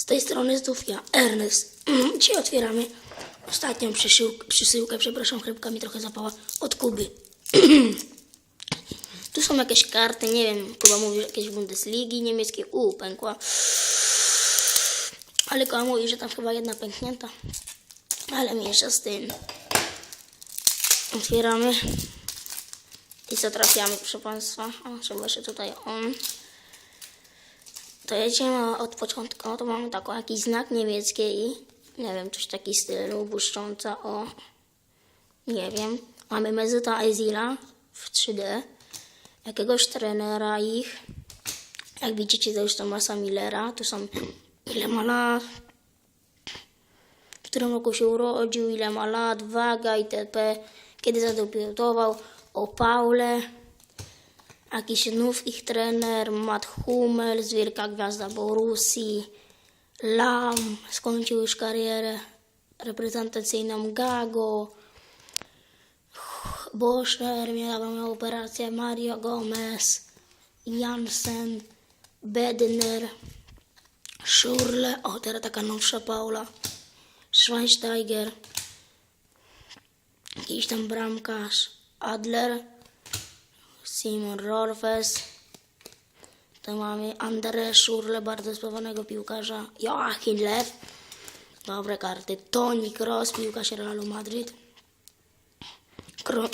Z tej strony znów ja, Ernest. Dzisiaj otwieramy ostatnią przysyłkę, przepraszam, chlebka mi trochę zapała, od Kuby. tu są jakieś karty, nie wiem, Kuba mówił, że jakieś Bundesligi niemieckie, u, pękła. Ale Kuba mówi, że tam chyba jedna pęknięta. Ale mniejsza z tym. Otwieramy. I co trafiamy, proszę Państwa? O, trzeba tutaj on. To jedziemy od początku. No to mamy taką jakiś znak niemiecki i nie wiem, coś taki stylu błyszcząca o nie wiem. Mamy Mezyta Ezila w 3D. Jakiegoś trenera ich. Jak widzicie, to już Tomasa Millera. Tu są ile ma lat, w którym roku się urodził, ile ma lat, waga itp. Kiedy zadebiutował, o Paule. Jakiś znów ich trener, Matt Hummels, wielka gwiazda Borussii, Lam, skończył już karierę reprezentacyjną Gago, miała miał operację Mario Gomez, Jansen, Bedner, Schurle, o teraz taka nowsza Paula, Schweinsteiger, jakiś tam bramkarz, Adler, Simon Rolfes. To mamy Andre Schurle, bardzo sprawionego piłkarza. Joachim Lew. Dobre karty. Toni Kroos, piłkarz Realu Madryt. Kro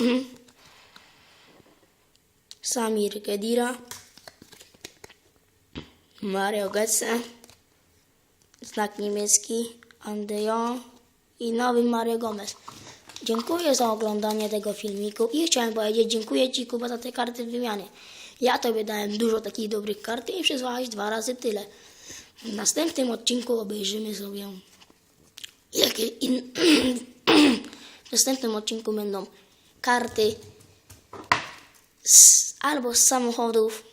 Samir Kedira. Mario Götze. Znak niemiecki. Andejon. I nowy Mario Gomez. Dziękuję za oglądanie tego filmiku i chciałem powiedzieć dziękuję Ci Kuba za te karty w wymianie. Ja Tobie dałem dużo takich dobrych kart i przysłałeś dwa razy tyle. W następnym odcinku obejrzymy sobie jakie in... w następnym odcinku będą karty z, albo z samochodów,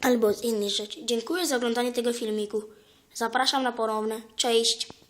albo z innych rzeczy. Dziękuję za oglądanie tego filmiku. Zapraszam na ponowne. Cześć!